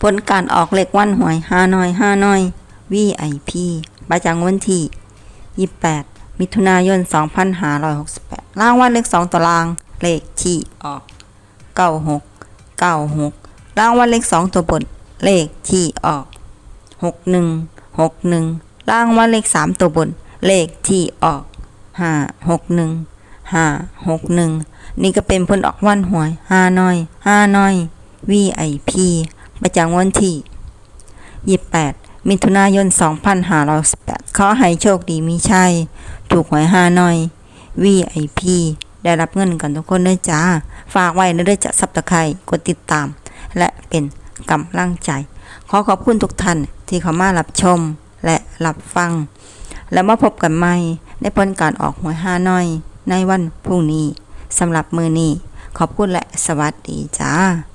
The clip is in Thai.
ผลการออกเลขวันหวยห้าน้อยห้าน้อย VIP ประจำวันที่ 28 มิถุนายน 2568 รางวัลเลข 2ตัวราง เลขที่ออก 96 96 รางวัลเลข 2 ตัวบน เลขที่ออก 61 61 รางวัลเลข 3 ตัวบน เลขที่ออก 561 561 นี่ก็เป็นผลออกวันหวย5น้อย5น้อย VIP ประจำวันที่ 28 มิถุนายน 2518ขอให้โชคดีมีชัย ถูกหวย5น้อย VIP ได้รับเงินกันทุกคนด้วยจ้า ฝากไว้นะด้วยจะซับตะไคร่กดติดตาม และเป็นกำลังใจ ขอขอบคุณทุกท่านที่เข้ามารับชมและรับฟัง แล้วมาพบกันใหม่ในผลการออกหวยห้าน้อย ในวันพรุ่งนี้สำหรับมือนี้ ขอบคุณและสวัสดีจ้า